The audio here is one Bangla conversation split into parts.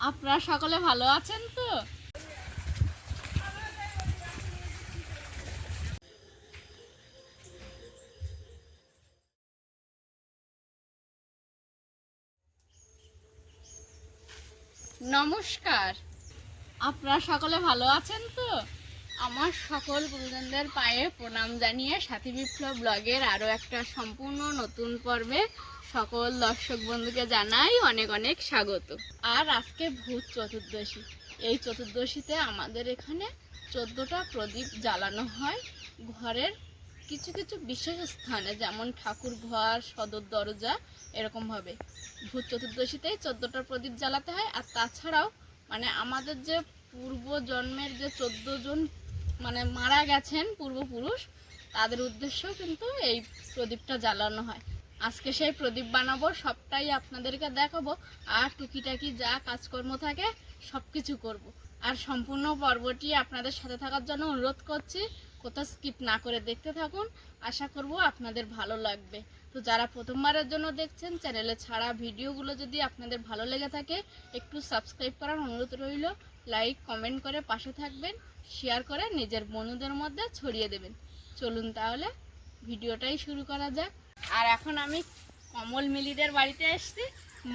আপনারা সকলে ভালো আছেন তো? নমস্কার। আপনারা সকলে ভালো আছেন তো? আমার সকল গুরুজনদের পায়ে প্রণাম জানিয়ে সাথী বিপ্লব ব্লগের আরও একটা সম্পূর্ণ নতুন পর্বে সকল দর্শক বন্ধুকে জানাই অনেক অনেক স্বাগত। আর আজকে ভূত চতুর্দশী। এই চতুর্দশীতে আমাদের এখানে চোদ্দোটা প্রদীপ জ্বালানো হয়। ঘরের কিছু কিছু বিশেষ স্থানে, যেমন ঠাকুর ঘর, সদর দরজা এরকমভাবে ভূত চতুর্দশীতেই চোদ্দোটা প্রদীপ জ্বালাতে হয়। আর তাছাড়াও মানে আমাদের যে পূর্ব জন্মের যে চোদ্দ জন মানে মারা গেছেন পূর্বপুরুষ, তাদের উদ্দেশ্যেও কিন্তু এই প্রদীপটা জ্বালানো হয়। আজকে সেই প্রদীপ বানাবো, সবটাই আপনাদেরকে দেখাবো, আর টুকিটাকি যা কাজকর্ম থাকে সব কিছু করব। আর সম্পূর্ণ পর্বটি আপনাদের সাথে থাকার জন্য অনুরোধ করছি, কোথাও স্কিপ না করে দেখতে থাকুন। আশা করব আপনাদের ভালো লাগবে। তো যারা প্রথমবারের জন্য দেখছেন চ্যানেলে ছাড়া ভিডিওগুলো যদি আপনাদের ভালো লেগে থাকে, একটু সাবস্ক্রাইব করার অনুরোধ রইল। লাইক কমেন্ট করে পাশে থাকবেন শেয়ার করে নিজের বন্ধুদের মধ্যে ছড়িয়ে দেবেন। চলুন তাহলে, ভিডিওটাই শুরু করা যাক। আর এখন আমি কমল মিলিদের বাড়িতে এসেছি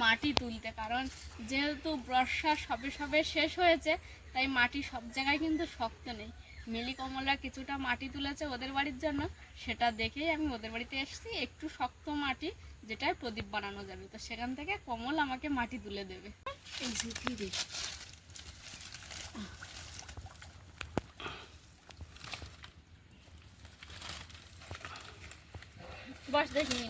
মাটি তুলতে, কারণ যেহেতু বর্ষা সবে সবে শেষ হয়েছে, তাই মাটি সব জায়গায় কিন্তু শক্ত নেই। মিলি কমলরা কিছুটা মাটি তুলেছে ওদের বাড়ির জন্য, সেটা দেখেই আমি ওদের বাড়িতে এসেছি, একটু শক্ত মাটি যেটায় প্রদীপ বানানো যাবে। তো সেখান থেকে কমল আমাকে মাটি তুলে দেবে। এই ঝুঁকি দিই বস দেখি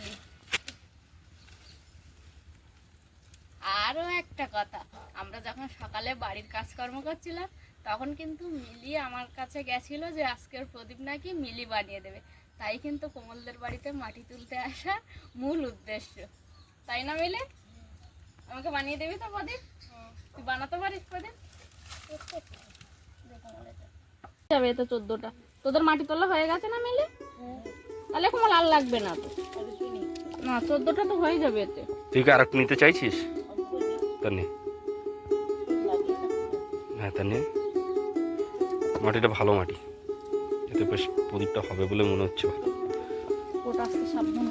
আরও একটা কথা, আমরা যখন সকালে বাড়ির কাজকর্ম করছিলাম, তখন কিন্তু মিলি আমার কাছে গেছিল যে আজকের প্রদীপ নাকি মিলি বানিয়ে দেবে। তাই কিন্তু কোমলদের বাড়িতে মাটি তুলতে আসার মূল উদ্দেশ্য। তাই না মিলে? আমাকে বানিয়ে দিবি তো প্রদীপ? তুই বানাতে পারিস প্রদীপ? যাবে তো চোদ্দটা। তোদের মাটি তোলা হয়ে গেছে না মিলি? তাহলে কোনো লাল লাগবে না তো। না চোদ্দটা তো হয়ে যাবে এতে। তুই কি আর নিতে চাইছিস? তা নে। হ্যাঁ তা নে। মাটিটা ভালো মাটি। এতে বেশ প্রদীপটা হবে বলে মনে হচ্ছে। ওটা আসতে সাবধান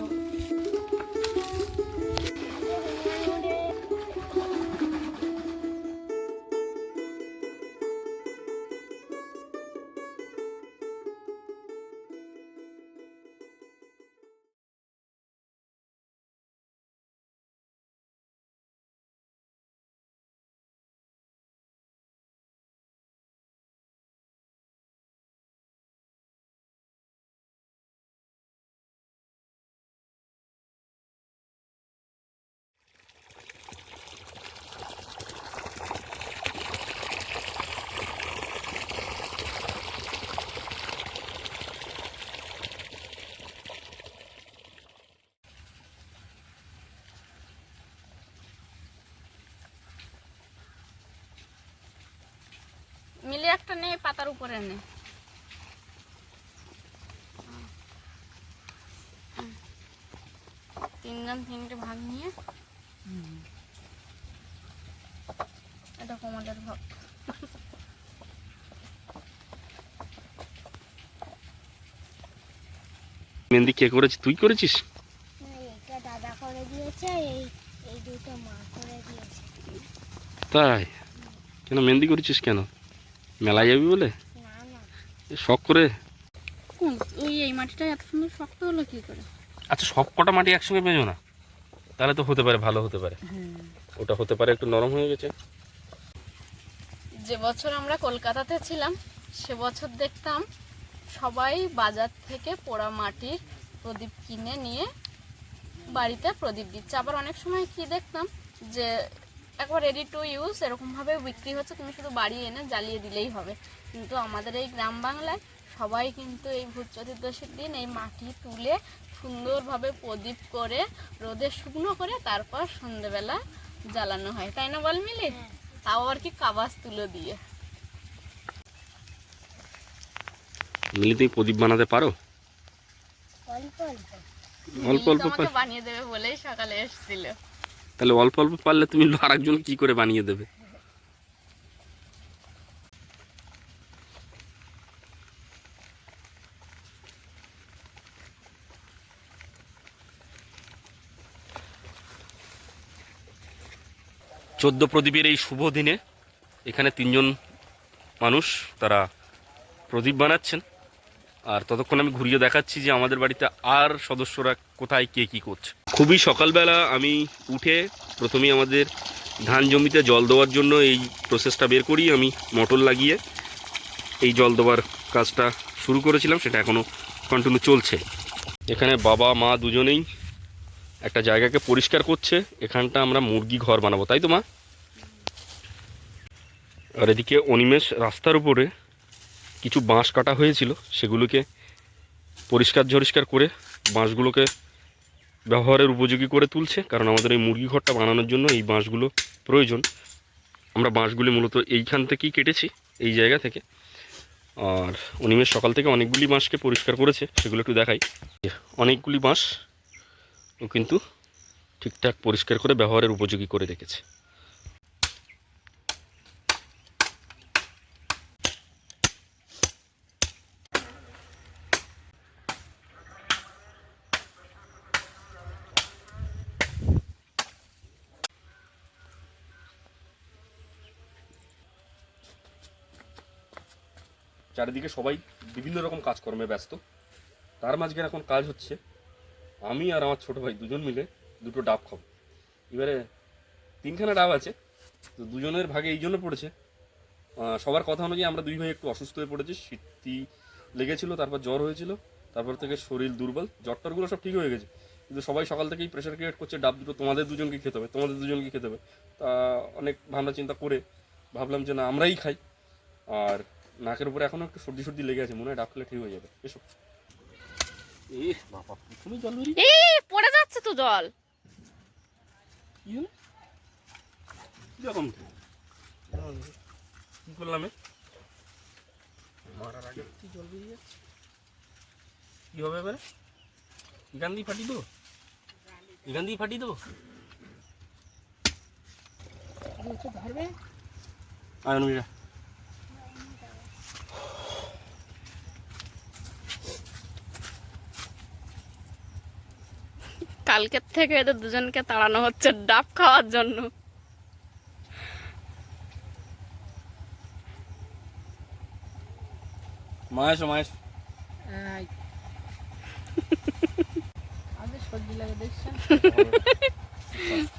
মিলে একটা নে পাতার উপরে নে। তিনজন তিনটে ভাগ নিয়ে। এটা কমালের ভাগ। মেহেন্দি কে করেছিস তুই করেছিস? এইটা দাদা করে দিয়েছে এই এই দুটো মা করে দিয়েছে। তাই? কেন মেহেন্দি করেছিস কেন? মেলায় যাবি বলে? শখ করে? ওই এই মাটিটা এত সুন্দর শক্ত হলো কি করে? আচ্ছা সব কটা মাটি একসঙ্গে পেঁজো না? তাহলে তো হতে পারে ভালো হতে পারে। ওটা হতে পারে একটু নরম হয়ে গেছে। যে বছর আমরা কলকাতাতে ছিলাম সে বছর দেখতাম সবাই বাজার থেকে পোড়া মাটির প্রদীপ কিনে নিয়ে বাড়িতে প্রদীপ দিচ্ছে। আবার অনেক সময় কি দেখতাম যে একবার রেডি টু ইউজ এরকমভাবে বিক্রি হচ্ছে তুমি শুধু বাড়ি এনে জ্বালিয়ে দিলেই হবে। কিন্তু আমাদের এই গ্রাম বাংলায় সবাই কিন্তু এই ভূত চতুর্দশীর দিন এই মাটি তুলে সুন্দরভাবে প্রদীপ করে রোদে শুকনো করে তারপর সন্ধেবেলা জ্বালানো হয়। তাই না বল মিলি তাও আর কি কাবাস তুলো দিয়ে। মিলি তুই প্রদীপ বানাতে পারো? অল্প অল্প। বানিয়ে দেবে বলেই সকালে এসেছিল। তাহলে অল্প অল্প পারলে তুমি আরেকজন কি করে বানিয়ে দেবে? চোদ্দ প্রদীপের এই শুভ দিনে এখানে তিনজন মানুষ তারা প্রদীপ বানাচ্ছেন। আর ততক্ষণ আমি ঘুরিয়ে দেখাচ্ছি যে আমাদের বাড়িতে আর সদস্যরা কোথায়, কে কী করছে। খুবই সকালবেলা আমি উঠে প্রথমেই আমাদের ধান জমিতে জল দেওয়ার জন্য এই প্রসেসটা বের করি। আমি মোটর লাগিয়ে এই জল দেওয়ার কাজটা শুরু করেছিলাম, সেটা এখনও কন্টিনিউ চলছে। এখানে বাবা, মা দুজনেই একটা জায়গাকে পরিষ্কার করছে। এখানটা আমরা মুরগি ঘর বানাবো, তাই তো মা? আর এদিকে অনিমেষ রাস্তার উপরে কিছু বাঁশ কাটা হয়েছিল, সেগুলোকে পরিষ্কার ঝরিষ্কার করে বাঁশগুলোকে ব্যবহারের উপযোগী করে তুলছে, কারণ আমাদের এই মুরগি ঘরটা বানানোর জন্য এই বাঁশগুলো প্রয়োজন। আমরা বাঁশগুলি মূলত এইখান থেকেই কেটেছি, এই জায়গা থেকে। আর অনিমেষ সকাল থেকে অনেকগুলি বাঁশকে পরিষ্কার করেছে, সেগুলো একটু দেখাই। অনেকগুলি বাঁশ ও কিন্তু ঠিকঠাক পরিষ্কার করে ব্যবহারের উপযোগী করে রেখেছে। চারিদিকে সবাই বিভিন্ন রকম কাজকর্মে ব্যস্ত। তার মাঝখানে এখন কাজ হচ্ছে। আমি আর আমার ছোট ভাই দুজন মিলে দুটো ডাব খাব। এবারে তিনখানা ডাব আছে, তো দুজনের ভাগে এই জন্য পড়েছে। সবার কথা অনুযায়ী আমরা দুই ভাই একটু অসুস্থ হয়ে পড়েছি শীতি লেগেছিল, তারপর জ্বর হয়েছিল, তারপর থেকে শরীর দুর্বল, জ্বরটরগুলো সব ঠিক হয়ে গেছে। কিন্তু সবাই সকাল থেকেই প্রেশার ক্রিয়েট করছে, ডাব দুটো তোমাদের দুজনকে খেতে হবে, তোমাদের দুজনকে খেতে হবে। তা অনেক ভাবনা চিন্তা করে ভাবলাম যে না, আমরাই খাই। আর নাকের উপরে এখনও একটু সর্দি সর্দি লেগে আছে মনে হয় ডাব খেলে ঠিক হয়ে যাবে। এসো। বাবা জল পড়ে যাচ্ছে তো জল। কি হলো? কীরকম কি করলাম এ? মারার আগে কি জল বেরিয়ে যাচ্ছে? কি হবে এবারে? এখান দিয়ে ফাটিয়ে দেবো? এখান দিয়ে ফাটিয়ে দেবো? ধরবে আয়ন মিরা কালকের থেকে এদের দুজনকে তাড়ানো হচ্ছে ডাব খাওয়ার জন্য।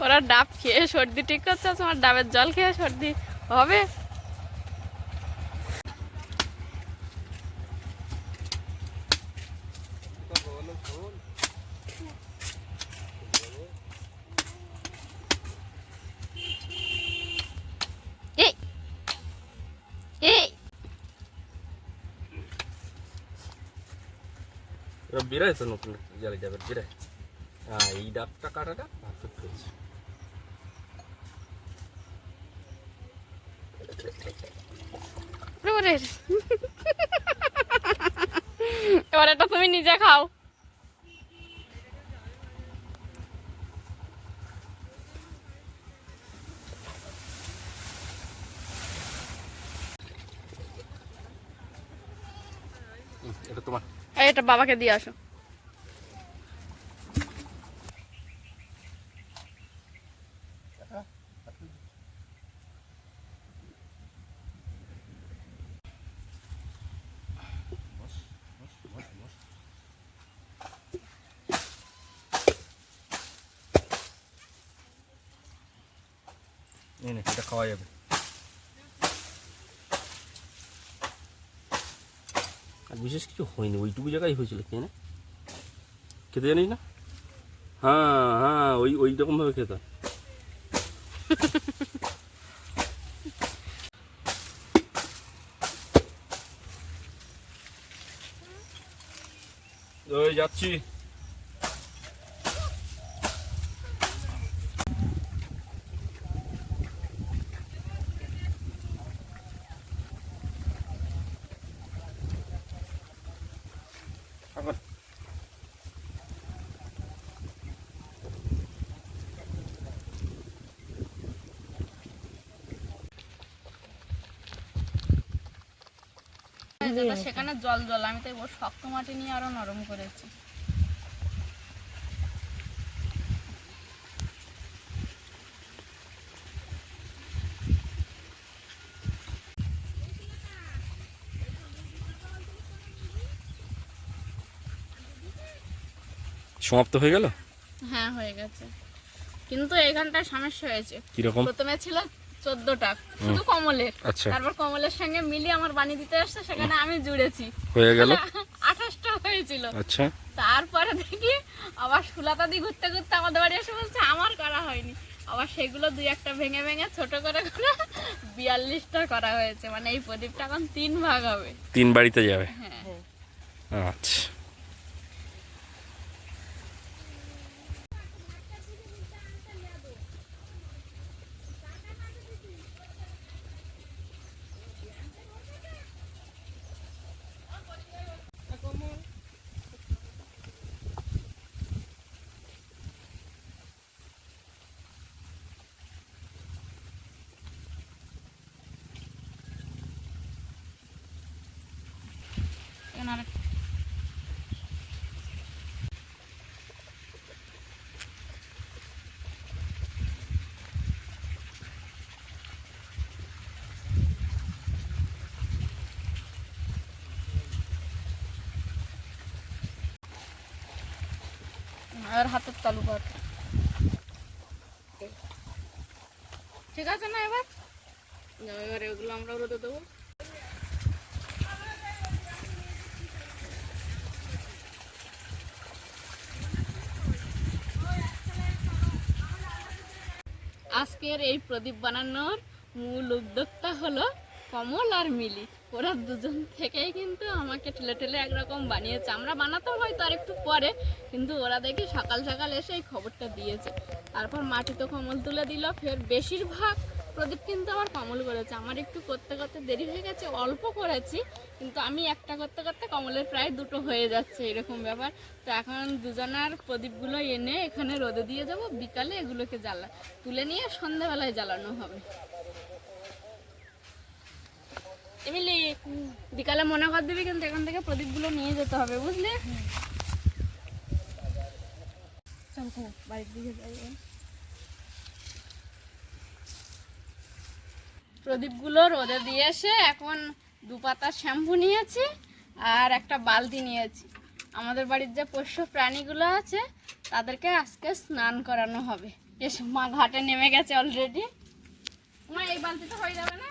ওরা ডাব খেয়ে সর্দি ঠিক করছে তোমার ডাবের জল খেয়ে সর্দি হবে এই এই এবার বেরোয় তো নতুন জালি ডাবের বেরোয় হ্যাঁ এই ডাবটা কাটাটা পারফেক্ট হয়েছে এবার এটা তুমি নিজে খাও। এটা বাবাকে দিয়ে আসো। এটা খাওয়া যাবে। বিশেষ কিছু হয়নি, ওইটুকু জায়গায় হয়েছিল কেন খেতে জানিস না? হ্যাঁ হ্যাঁ ওই ওই রকমভাবে খেতে ওই যাচ্ছি। আচ্ছা। সেখানে জল জল। আমি তাই শক্ত মাটি নিয়ে আরও নরম করেছি। সমাপ্ত হয়ে গেল? হ্যাঁ হয়ে গেছে। কিন্তু এইখানটা সমস্যা হয়েছে। কীরকম? প্রথমে ছিল চোদ্দটা। শুধু কমলের। আচ্ছা। তারপর কমলের সঙ্গে মিলিয়ে আমার বানিয়ে দিতে আসছে সেখানে আমি জুড়েছি। হয়ে গেল? আঠাশটা হয়েছিল। আচ্ছা। তারপরে দেখি আবার সুলাতা দি ঘুরতে ঘুরতে আমাদের বাড়ি এসে বলছে আমার করা হয়নি। আবার সেগুলো দুই একটা ভেঙে ভেঙে ছোট করে করে বিয়াল্লিশটা করা হয়েছে। মানে এই প্রদীপটা এখন তিন ভাগ হবে। তিন বাড়িতে যাবে? হ্যাঁ। আচ্ছা। এখানে আরেক- আর হাতের তালু কর ঠিক আছে না এবার যাও এবার এগুলো আমরা রোদে দেবো আজকের এই প্রদীপ বানানোর মূল উদ্যোক্তা হলো কমল আর মিলি। ওরা দুজন থেকেই কিন্তু আমাকে ঠেলে ঠেলে একরকম বানিয়েছে। আমরা বানাতাম হয়তো আর একটু পরে, কিন্তু ওরা দেখি সকাল সকাল এসে এই খবরটা দিয়েছে। তারপর মাটি তো কমল তুলে দিল, ফের বেশিরভাগ প্রদীপ কিন্তু আমার কমল করেছে। আমার একটু করতে করতে দেরি হয়ে গেছে, অল্প করেছি, কিন্তু আমি একটা করতে করতে কমলের প্রায় দুটো হয়ে যাচ্ছে এরকম ব্যাপার। তো এখন দুজনার প্রদীপগুলো এনে এখানে রোদে দিয়ে যাব, বিকালে এগুলোকে জ্বালা, তুলে নিয়ে সন্ধ্যাবেলায় জ্বালানো হবে। এমনি বিকালে মনে কর দিবি কিন্তু এখান থেকে প্রদীপগুলো নিয়ে যেতে হবে, বুঝলে? বাড়ির দিকে যাই প্রদীপগুলো রোদে দিয়ে এসে এখন দু পাতা শ্যাম্পু নিয়েছি আর একটা বালতি নিয়েছি। আমাদের বাড়ির যে পোষ্য প্রাণীগুলো আছে, তাদেরকে আজকে স্নান করানো হবে। এসে, মা ঘাটে নেমে গেছে অলরেডি মা, এই বালতি তো হয়ে যাবে না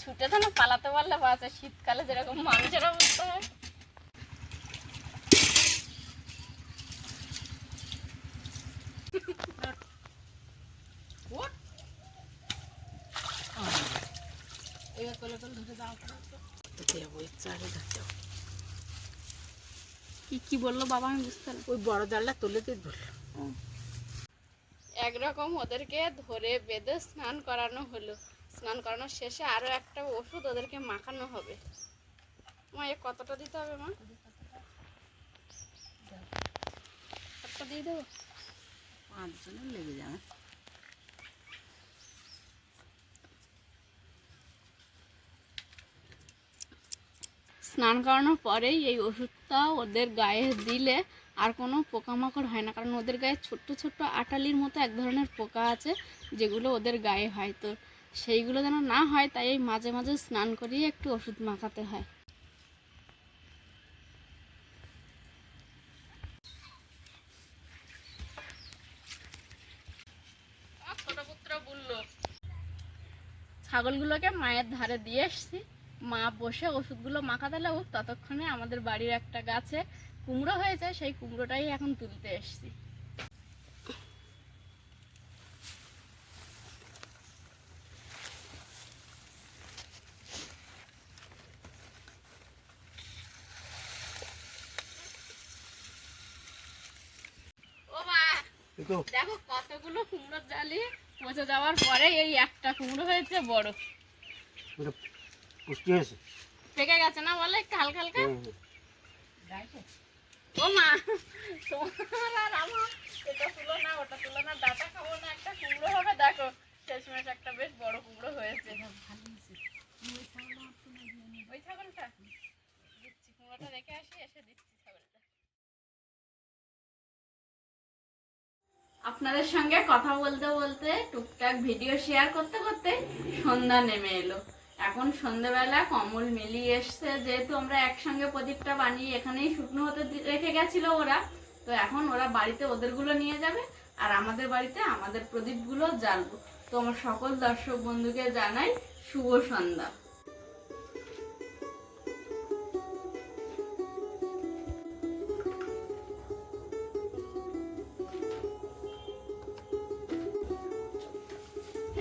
ছুটে তো না পালাতে পারলে বাঁচে শীতকালে যেরকম মানুষের অবস্থা হয়। কি কি বলল বাবা? আমি বুঝতে পারলাম। ওই বড় জালটা তুলেতে ধরল একরকম ওদেরকে ধরে বেঁধে স্নান করানো হলো। স্নান করানোর শেষে আরও একটা ওষুধ ওদেরকে মাখানো হবে। মা এ কতটা দিতে হবে মা? একটা দিয়ে দেবো? পাঁচজনের লেগে যাবে। স্নান করানোর পরেই এই ওষুধটা ওদের গায়ে দিলে আর কোনো পোকামাকড় হয় না কারণ ওদের গায়ে ছোট্ট ছোট্ট আটালির মতো এক ধরনের পোকা আছে যেগুলো ওদের গায়ে হয়। তো সেইগুলো যেন না হয়, তাই এই মাঝে মাঝে স্নান করিয়ে একটু ওষুধ মাখাতে হয়। ছাগলগুলোকে মায়ের ধারে দিয়ে এসছি। মা বসে ওষুধগুলো মাখা ও ততক্ষণে আমাদের বাড়ির একটা গাছে কুমড়ো হয়েছে, সেই কুমড়োটাই এখন তুলতে এসছি ও মা দেখো। কতগুলো কুমড়ো জালি পচে যাওয়ার পরে এই একটা কুমড়ো হয়েছে বড়। পুষ্টি হয়েছে? পেকে গেছে না বলে? একটু হালকা হালকা? ও মা তোমার আর আমার এটা তুলো না ওটা তুলো না ডাটা খাব না একটা কুমড়ো হবে দেখো শেষমেশ একটা বেশ বড় কুমড়ো হয়েছে ওই ছাগলটা দিচ্ছি কুমড়োটা রেখে আসি এসে দিচ্ছি ছাগলটা আপনাদের সঙ্গে কথা বলতে বলতে, টুকটাক ভিডিও শেয়ার করতে করতে সন্ধ্যা নেমে এলো। এখন সন্ধ্যাবেলা কমল মিলিয়ে এসছে, যেহেতু আমরা একসঙ্গে প্রদীপটা বানিয়ে এখানেই শুকনো হতে রেখে গেছিল ওরা, তো এখন ওরা বাড়িতে ওদেরগুলো নিয়ে যাবে আর আমাদের বাড়িতে আমাদের প্রদীপগুলো জ্বালবো। তো আমার সকল দর্শক বন্ধুকে জানাই শুভ সন্ধ্যা।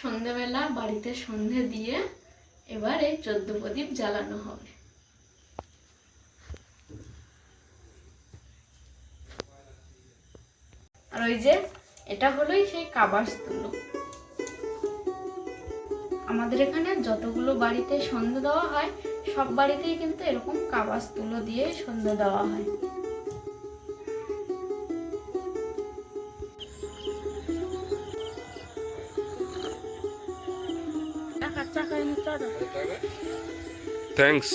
সন্ধেবেলা বাড়িতে সন্ধে দিয়ে এবার এই চোদ্দ প্রদীপ জ্বালানো হবে। আর ওই যে, এটা হলোই সেই কাবাস তুলো আমাদের এখানে যতগুলো বাড়িতে সন্ধে দেওয়া হয়, সব বাড়িতেই কিন্তু এরকম কাবাস তুলো দিয়ে সন্ধে দেওয়া হয়। থ্যাঙ্কস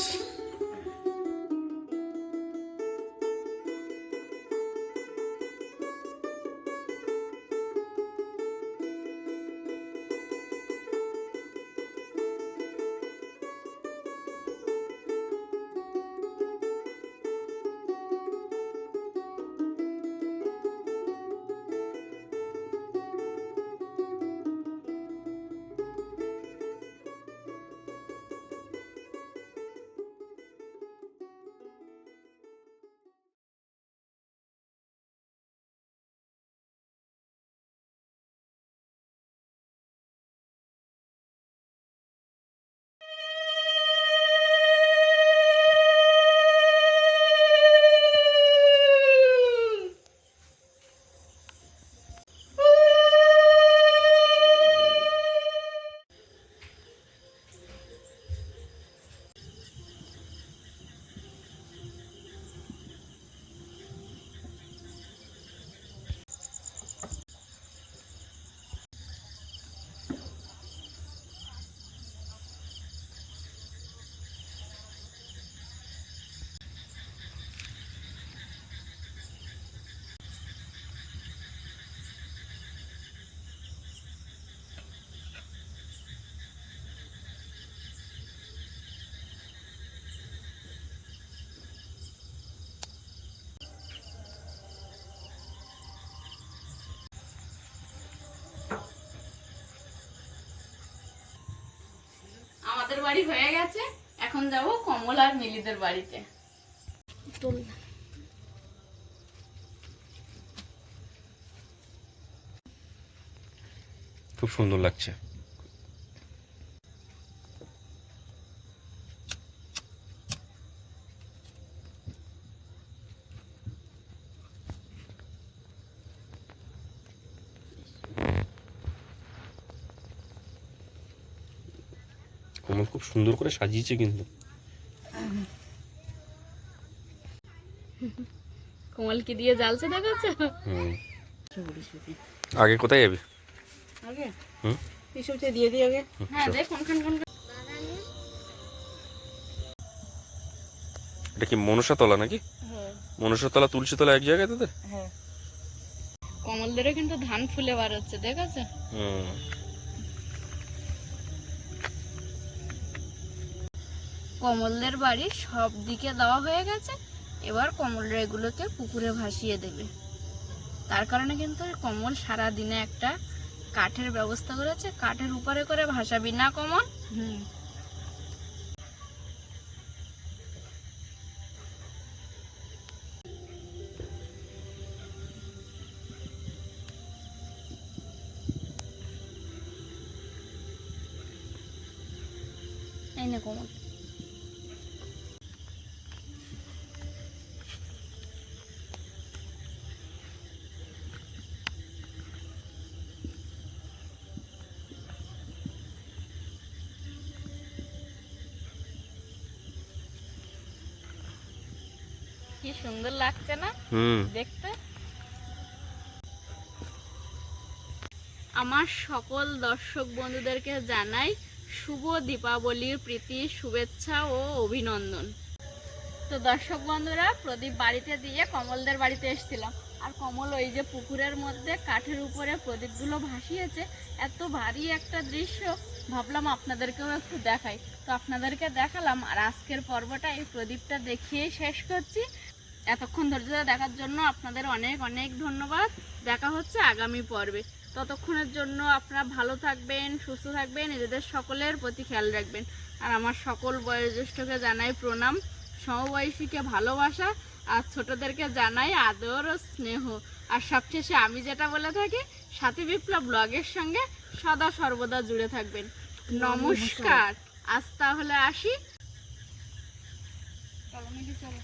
আমাদের বাড়ি হয়ে গেছে। এখন যাব কমল আর মিলিদের বাড়িতে। খুব সুন্দর লাগছে। কমল খুব সুন্দর করে সাজিয়েছে কিন্তু। কমল কি দিয়ে জ্বালছে দেখাচ্ছে হুম। আগে কোথায় যাবি? আগে? হুম? এসবটা দিয়ে দিই আগে। হ্যাঁ দেখ কোনখান কোন এটা কি মনসা তলা নাকি? হ্যাঁ। মনসা তলা তুলসী তলা এক জায়গায় তোদের হ্যাঁ। কমলদেরও কিন্তু ধান ফুলে বার হচ্ছে দেখাচ্ছে হুম। কমলদের বাড়ি সব দিকে দেওয়া হয়ে গেছে। এবার কমলরা এগুলোকে পুকুরে ভাসিয়ে দেবে। তার কারণে কিন্তু কমল সারা দিনে একটা কাঠের ব্যবস্থা করেছে। কাঠের উপরে করে ভাসাবি না কমল? হুম। কমল। কি সুন্দর লাগছে না? দেখতে? আমার সকল দর্শক বন্ধুদেরকে জানাই শুভ দীপাবলির প্রীতি শুভেচ্ছা ও অভিনন্দন। তো দর্শক বন্ধুরা প্রদীপ বাড়িতে দিয়ে কমলদের বাড়িতে এসেছিলাম। আর কমল ওই যে পুকুরের মধ্যে কাঠের উপরে প্রদীপগুলো ভাসিয়েছে এত ভারী একটা দৃশ্য। ভাবলাম আপনাদেরকেও একটু দেখাই। তো আপনাদেরকে দেখালাম আর আজকের পর্বটা এই প্রদীপটা দেখিয়েই শেষ করছি। এতক্ষণ ধৈর্য ধরে দেখার জন্য আপনাদের অনেক অনেক ধন্যবাদ। দেখা হচ্ছে আগামী পর্বে। ততক্ষণের জন্য আপনারা ভালো থাকবেন, সুস্থ থাকবেন, নিজেদের সকলের প্রতি খেয়াল রাখবেন। আর আমার সকল বয়োজ্যেষ্ঠকে জানাই প্রণাম, সমবয়সীকে ভালোবাসা, আর ছোটদেরকে জানাই আদর ও স্নেহ। আর সবশেষে আমি যেটা বলে থাকি, সাথী বিপ্লব ব্লগের সঙ্গে সদা সর্বদা জুড়ে থাকবেন। নমস্কার। আজ তাহলে আসি। চলো।